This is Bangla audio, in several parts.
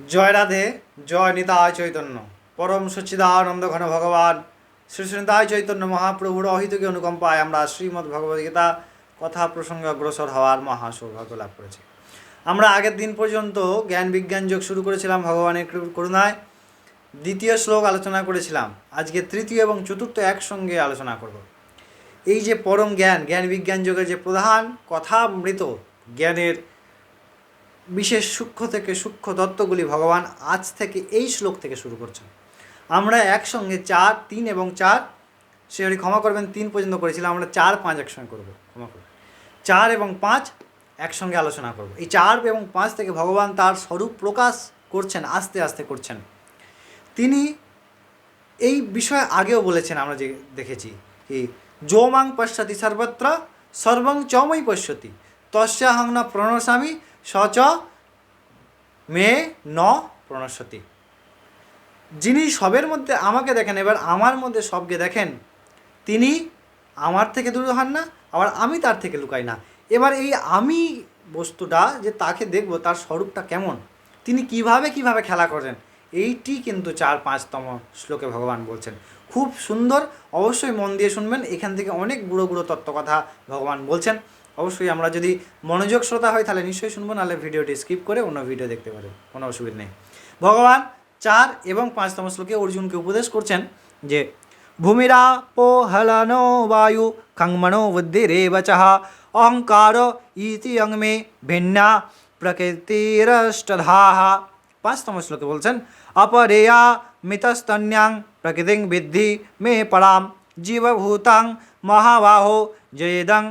জয় রাধে, জয় নিতায় চৈতন্য। পরম সচ্চিদানন্দ ঘন ভগবান, শ্রী শ্রীনিতায় চৈতন্য মহাপ্রভুর অহিতকে অনুকম্পায় আমরা শ্রীমদ্ ভগবদ্গীতা কথা প্রসঙ্গে অগ্রসর হওয়ার মহা সৌভাগ্য লাভ করেছি। আমরা আগের দিন পর্যন্ত জ্ঞান বিজ্ঞান যোগ শুরু করেছিলাম ভগবানের করুণায়। দ্বিতীয় শ্লোক আলোচনা করেছিলাম। আজকে তৃতীয় এবং চতুর্থ একসঙ্গে আলোচনা করব। এই যে পরম জ্ঞান জ্ঞান বিজ্ঞান যোগের যে প্রধান কথামৃত, জ্ঞানের বিশেষ সূক্ষ্ম থেকে সূক্ষ্ম তত্ত্বগুলি ভগবান আজ থেকে এই শ্লোক থেকে শুরু করছেন। আমরা একসঙ্গে চার, তিন এবং চার সে হরি ক্ষমা করবেন, তিন পর্যন্ত করেছিলাম, আমরা চার, পাঁচ একসঙ্গে করব, ক্ষমা করবেন। চার এবং পাঁচ একসঙ্গে আলোচনা করব। এই চার এবং পাঁচ থেকে ভগবান তার স্বরূপ প্রকাশ করছেন, আস্তে আস্তে করছেন। তিনি এই বিষয়ে আগেও বলেছেন, আমরা যে দেখেছি কি, যোমাং পশ্যতি সর্বত্র, সর্বং চমই পশ্যতি তস্যাহং ন প্রণশামি স চ মে ন প্রণশতি যিনি সবের মধ্যে আমাকে দেখেন, এবার আমার মধ্যে সবকে দেখেন, তিনি আমার থেকে দূরে হন না, আবার আমি তার থেকে লুকাই না। এবার এই আমি বস্তুটা যে তাকে দেখব, তার স্বরূপটা কেমন? তিনি কীভাবে কীভাবে খেলা করেন? এইটি কিন্তু চার পাঁচতম শ্লোকে ভগবান বলছেন। খুব সুন্দর, অবশ্যই মন দিয়ে শুনবেন, এখান থেকে অনেক বুড়ো বুড়ো তত্ত্বকথা ভগবান বলছেন। অবশ্যই আমরা যদি মনোযোগ শ্রোতা হয়, তাহলে নিশ্চয়ই শুনব, নাহলে ভিডিওটি স্কিপ করে অন্য ভিডিও দেখতে পারেন কোনো অসুবিধা নেই। ভগবান চার এবং পাঁচতম শ্লোকে অর্জুনকে উপদেশ করছেন যে, ভূমিরা পো হলানো বায়ু খংমনো বুদ্ধিরেব চহ অহংকার ইতি অঙ্গমে ভিন্না প্রকৃতিরষ্টধাহ পাঁচতম শ্লোকে বলছেন, অপরেয়া মিতস্তন্যাং প্রকৃতিং বিদ্ধি মে পরাম, জীবভূতাং মহাবাহো জয়েদং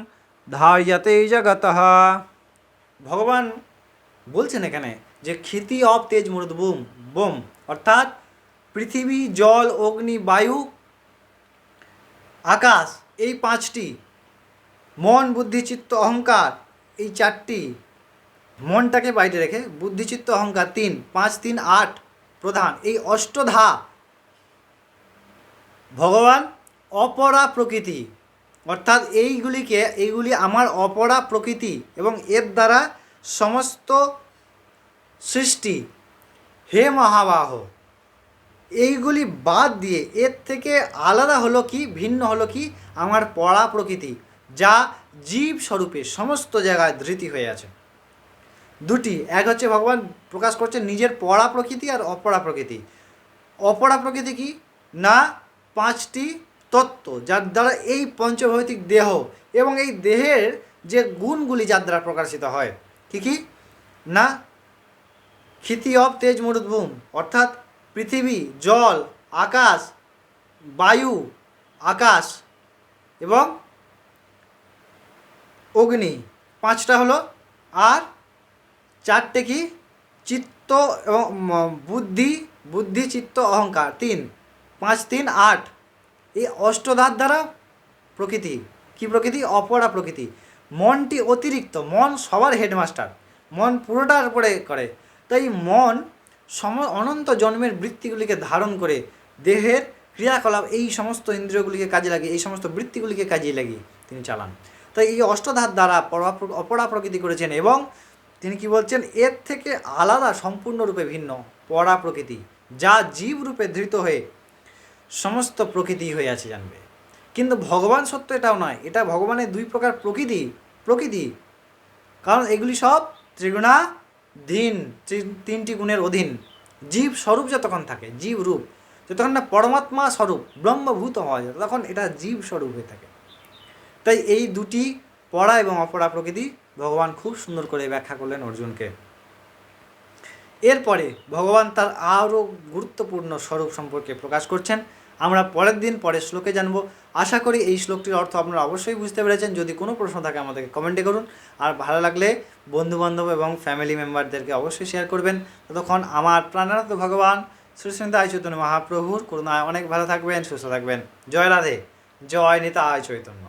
ধার্যতে জগত। ভগবান বলছেন এখানে যে ক্ষিতি অব তেজ মুরুদ বুম, বোম, অর্থাৎ পৃথিবী, জল, অগ্নি, বায়ু, আকাশ, এই পাঁচটি, মন, বুদ্ধি, চিত্ত, অহংকার, এই চারটি, মনটাকে বাইরে রেখে বুদ্ধিচিত্ত অহংকার, তিন, পাঁচ, তিন, আট, প্রধান, এই অষ্টধা। ভগবান অপরা প্রকৃতি অর্থাৎ এইগুলিকে, এইগুলি আমার অপরা প্রকৃতি এবং এর দ্বারা সমস্ত সৃষ্টি। হে মহাবাহ, এইগুলি বাদ দিয়ে এর থেকে আলাদা হলো কি, ভিন্ন হলো কি, আমার পড়া প্রকৃতি, যা জীব স্বরূপে সমস্ত জায়গায় ধৃতি হয়ে আছে। দুটি, এক হচ্ছে ভগবান প্রকাশ করছেন নিজের পড়া প্রকৃতি আর অপরা প্রকৃতি। অপরা প্রকৃতি কি? না, পাঁচটি তত্ত্ব, যার দ্বারা এই পঞ্চভৌতিক দেহ এবং এই দেহের যে গুণগুলি যার দ্বারা প্রকাশিত হয়। কি কি? না, ক্ষিতি অব তেজ মুরুদ্ভূম অর্থাৎ পৃথিবী, জল, আকাশ, বায়ু, আকাশ এবং অগ্নি। পাঁচটা হলো, আর চারটে কি? চিত্ত এবং বুদ্ধি বুদ্ধি, চিত্ত, অহংকার। তিন, পাঁচ, তিন, আট। এই অষ্টধার দ্বারা প্রকৃতি, কি প্রকৃতি? অপরা প্রকৃতি। মনটি অতিরিক্ত, মন সবার হেডমাস্টার, মন পুরোটার উপরে করে। তাই মন সম, অনন্ত জন্মের বৃত্তিগুলিকে ধারণ করে দেহের ক্রিয়াকলাপ, এই সমস্ত ইন্দ্রিয়গুলিকে কাজে লাগিয়ে, এই সমস্ত বৃত্তিগুলিকে কাজে লাগিয়ে তিনি চালান। তাই এই অষ্টধার দ্বারা পরা- অপরা প্রকৃতি করেছেন এবং তিনি কি বলছেন, এর থেকে আলাদা, সম্পূর্ণরূপে ভিন্ন, পরা প্রকৃতি, যা জীব রূপে ধৃত হয়ে সমস্ত প্রকৃতি হয়ে আছে জানবে। কিন্তু ভগবান সত্য এটাও নয়, এটা ভগবানের দুই প্রকার প্রকৃতি প্রকৃতি। কারণ এগুলি সব ত্রিগুণাধীন, ত্রি- তিনটি গুণের অধীন। জীব স্বরূপ যতক্ষণ থাকে, জীব রূপ, যতক্ষণ না পরমাত্মা স্বরূপ ব্রহ্মভূত হওয়া যায় তখন এটা জীব স্বরূপ হয়ে থাকে। তাই এই দুটি পড়া এবং অপরা প্রকৃতি ভগবান খুব সুন্দর করে ব্যাখ্যা করলেন অর্জুনকে। এরপরে ভগবান তার আরও গুরুত্বপূর্ণ স্বরূপ সম্পর্কে প্রকাশ করছেন। আমরা পরের দিন পরের শ্লোকে জানব। আশা করি এই শ্লোকটির অর্থ আপনারা অবশ্যই বুঝতে পেরেছেন। যদি কোনো প্রশ্ন থাকে আমাদেরকে কমেন্টে করুন। আর ভালো লাগলে বন্ধুবান্ধব এবং ফ্যামিলি মেম্বারদেরকে অবশ্যই শেয়ার করবেন। ততক্ষণ আমার প্রাণানাথ ভগবান শ্রীসন্ত আয় চৈতন্য মহাপ্রভুর করুণায় অনেক ভালো থাকবেন, সুস্থ থাকবেন। জয় রাধে, জয় নিতা আয় চৈতন্য।